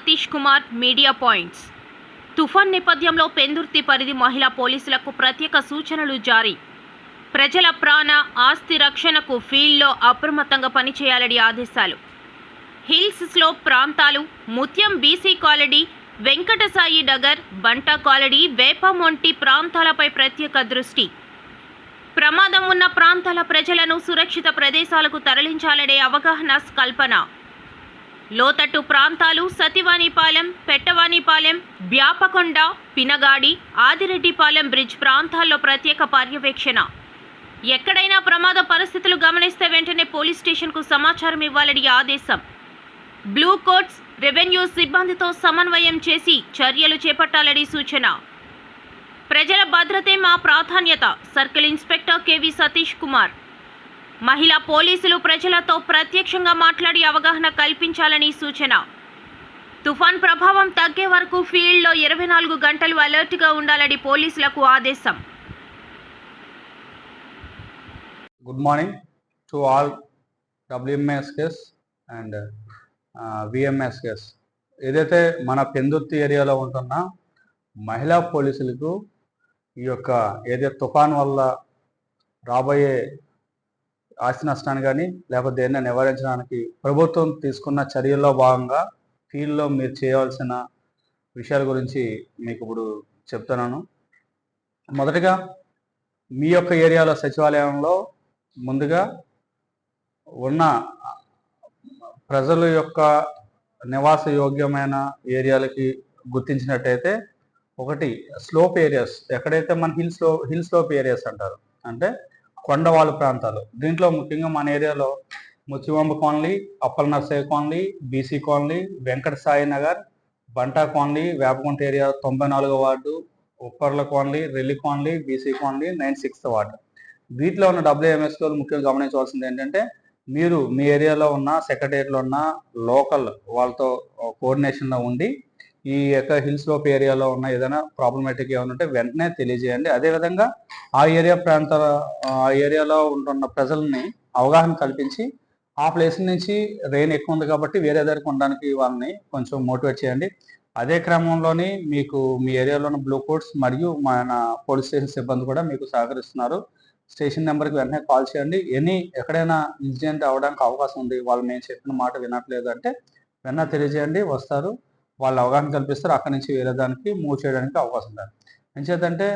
Satish Kumar media points. తుఫాన్ నేపథ్యంలో పెందుర్తి పరిధి మహిళా పోలీసులకు ప్రత్యేక సూచనలు జారీ. ప్రజల ప్రాణ ఆస్తి రక్షణకు ఫీల్డ్లో అప్రమత్తంగా పనిచేయాలని ఆదేశాలు. హిల్స్ స్లోప్ ప్రాంతాలు ముత్యం BC colony Venkatasai Nagar Banta colony వేపమొంటి ప్రాంతాలపై ప్రత్యేక దృష్టి. ప్రమాదం ఉన్న ప్రాంతాల ప్రజలను సురక్షిత ప్రదేశాలకు తరలించాలనే అవగాహన కల్పన లోతట్టు ప్రాంతాలు సతివాణిపాలెం పెట్టవాణిపాలెం బ్యాపకొండ పినగాడి ఆదిరెడ్డిపాలెం బ్రిడ్జ్ ప్రాంతాల్లో ప్రత్యేక పర్యవేక్షణ. ఎక్కడైనా ప్రమాద పరిస్థితులు గమనిస్తే వెంటనే పోలీస్ స్టేషన్కు సమాచారం ఇవ్వాలని ఆదేశం. బ్లూ కోట్స్ రెవెన్యూ సిబ్బందితో సమన్వయం చేసి చర్యలు చేపట్టాలని సూచన. ప్రజల భద్రతే మా ప్రాధాన్యత circle inspector KV Satish Kumar. మహిళా పోలీసులు ప్రజలతో ప్రత్యక్షంగా మాట్లాడి అవగాహన కల్పించాలని సూచన. తుఫాన్ ప్రభావం తగ్గే వరకు ఫీల్డ్లో ఇరవై నాలుగు గంటలు అలర్ట్గా ఉండాలని పోలీసులకు ఆదేశం. Good morning to all డబ్ల్యూఎంఎస్కెస్ and విఎంఎస్కెస్ ఏదైతే మన పెందుర్తి ఏరియాలో ఉంటున్న మహిళా పోలీసులకు ఈ యొక్క ఏదైతే తుఫాన్ వల్ల రాబోయే ఆస్తి నష్టాన్ని కానీ లేకపోతే దేన్ని నివారించడానికి ప్రభుత్వం తీసుకున్న చర్యల్లో భాగంగా ఫీల్డ్లో మీరు చేయవలసిన విషయాల గురించి మీకు ఇప్పుడు చెప్తున్నాను. మొదటగా మీ యొక్క ఏరియాలో సచివాలయంలో ముందుగా ఉన్న ప్రజల యొక్క నివాస యోగ్యమైన ఏరియాలకి గుర్తించినట్టయితే ఒకటి స్లోప్ ఏరియాస్ ఎక్కడైతే మన hill slow hill slope areas అంటారు అంటే కొండవాళ్ళు ప్రాంతాలు. దీంట్లో ముఖ్యంగా మన ఏరియాలో Muchivamba colony Appala Narsayya colony BC colony Venkata Sai Nagar Banta colony Vepakunta area తొంభై నాలుగో ward Upparla colony Relli colony BC colony nine sixth ward. వీటిలో ఉన్న డబ్ల్యూఎంఎస్లో ముఖ్యంగా గమనించవలసింది ఏంటంటే మీరు మీ ఏరియాలో ఉన్న సెక్రటేరియట్లో ఉన్న లోకల్ వాళ్ళతో కోఆర్డినేషన్లో ఉండి ఈ యొక్క హిల్ స్లోప్ ఏరియాలో ఉన్న ఏదైనా ప్రాబ్లమేటిక్ ఏమైనా ఉంటే వెంటనే తెలియజేయండి. అదేవిధంగా ఆ ఏరియా ప్రాంతాల ఆ ఏరియాలో ఉంటున్న ప్రజల్ని అవగాహన కల్పించి ఆ ప్లేస్ నుంచి రెయిన్ ఎక్కువ ఉంది కాబట్టి వేరే దగ్గరికి ఉండడానికి వాళ్ళని కొంచెం మోటివేట్ చేయండి. అదే క్రమంలోని మీకు మీ ఏరియాలో ఉన్న బ్లూ కోడ్స్ మరియు మన పోలీస్ స్టేషన్ సిబ్బంది కూడా మీకు సహకరిస్తున్నారు. స్టేషన్ నెంబర్కి వెంటనే కాల్ చేయండి. ఎనీ ఎక్కడైనా ఇన్సిడెంట్ అవ్వడానికి అవకాశం ఉంది వాళ్ళు మేము చెప్పిన మాట వినట్లేదు అంటే వెంటనే తెలియజేయండి. వస్తారు. వాళ్ళు అవగాహన కల్పిస్తారు. అక్కడి నుంచి వేరే దానికి మూవ్ చేయడానికి అవకాశం ఉంది ఎంచేతంటే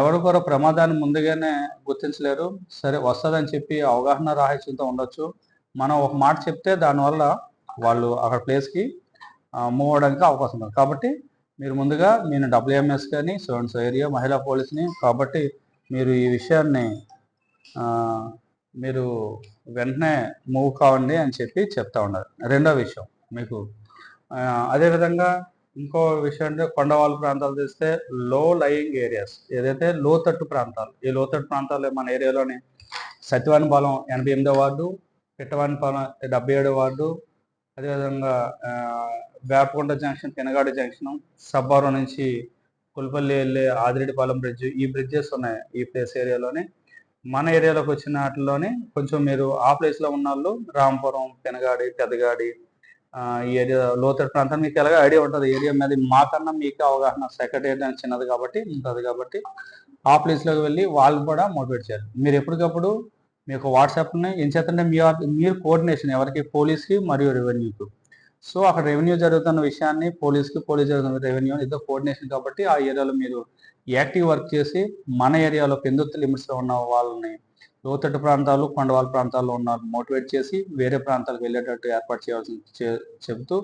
ఎవరు ప్రమాదాన్ని ముందుగానే గుర్తించలేరు. సరే వస్తుందని చెప్పి అవగాహన రాహిత్యంతో ఉండొచ్చు. మనం ఒక మాట చెప్తే దానివల్ల వాళ్ళు అక్కడ ప్లేస్కి మూవ్ అవడానికి అవకాశం ఉంది కాబట్టి మీరు ముందుగా నేను డబ్ల్యూఎంఎస్ కానీ సో ఏరియా మహిళా పోలీస్ని కాబట్టి మీరు ఈ విషయాన్ని మీరు వెంటనే మూవ్ కావండి అని చెప్పి చెప్తా ఉన్నారు. రెండో విషయం మీకు అదేవిధంగా ఇంకో విషయం అంటే కొండవాళ్ళ ప్రాంతాలు తీస్తే లో లయింగ్ ఏరియాస్ ఏదైతే లోతట్టు ప్రాంతాలు ఈ లోతట్టు ప్రాంతాలు మన ఏరియాలోని సత్యవానిపాలెం ఎనభై ఎనిమిదో వార్డు పిట్టవానిపాలెం డెబ్బై ఏడో వార్డు అదేవిధంగా వేపకొండ జంక్షన్ పెనగాడి జంక్షన్ సబ్బారం నుంచి కుల్పల్లి వెళ్ళే ఆదిరెడ్డిపాలెం బ్రిడ్జ్ ఈ బ్రిడ్జెస్ ఉన్నాయి ఈ ప్లేస్ ఏరియాలోనే. మన ఏరియాలోకి వచ్చిన వాటిలోనే కొంచెం మీరు ఆ ప్లేస్లో ఉన్న వాళ్ళు రాంపురం పెనగాడి పెదగాడి ఈ ఏరియా లోతట్టు ప్రాంతం మీకు ఎలాగ ఐడియా ఉంటుంది? ఏరియా మీద మాకన్నా మీకు అవగాహన సెక్రటరీ చిన్నది కాబట్టి ఉంటుంది కాబట్టి ఆ ప్లేస్లోకి వెళ్ళి వాళ్ళు కూడా మోటివేట్ చేయాలి. మీరు ఎప్పటికప్పుడు మీకు వాట్సాప్ని ఏం చేస్తుంటే మీ మీరు కోఆర్డినేషన్ ఎవరికి? పోలీస్కి మరియు రెవెన్యూకి సో అక్కడ రెవెన్యూ జరుగుతున్న విషయాన్ని పోలీస్కి పోలీస్ జరుగుతున్న రెవెన్యూ ఇద్దరు కోఆర్డినేషన్ కాబట్టి ఆ ఏరియాలో మీరు యాక్టివ్ వర్క్ చేసి మన ఏరియాలో పెందుర్తి లిమిట్స్లో ఉన్న వాళ్ళని లోతట్టు ప్రాంతాలు కొండవాళ్ళ ప్రాంతాల్లో ఉన్న మోటివేట్ చేసి వేరే ప్రాంతాలకు వెళ్ళేటట్టు ఏర్పాటు చేయాల్సి చెబుతూ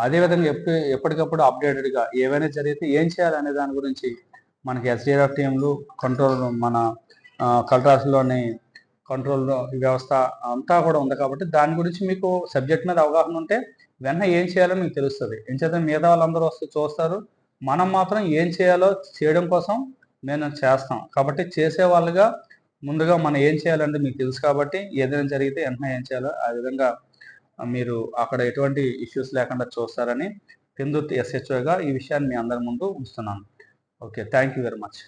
అదేవిధంగా ఎప్పుడు ఎప్పటికప్పుడు అప్డేటెడ్గా ఏవైనా జరిగితే ఏం చేయాలనే దాని గురించి మనకి ఎస్డిఆర్ఎఫ్ టీంలు కంట్రోల్ మన కలరాసులోని కంట్రోల్ వ్యవస్థ అంతా కూడా ఉంది కాబట్టి దాని గురించి మీకు సబ్జెక్ట్ మీద అవగాహన ఉంటే వెంటనే ఏం చేయాలో మీకు తెలుస్తుంది. ఏం మిగతా వాళ్ళందరూ వస్తూ చూస్తారు. మనం మాత్రం ఏం చేయాలో చేయడం కోసం నేను చేస్తాం. కాబట్టి చేసే వాళ్ళుగా ముందుగా మనం ఏం చేయాలంటే మీకు తెలుసు కాబట్టి ఏదైనా జరిగితే వెంటనే ఏం చేయాలో ఆ విధంగా మీరు అక్కడ ఎటువంటి ఇష్యూస్ లేకుండా చూస్తారని పెందుర్తి ఎస్హెచ్ఓగా ఈ విషయాన్ని మీ అందరి ముందు ఉంచుతున్నాను. Okay thank you very much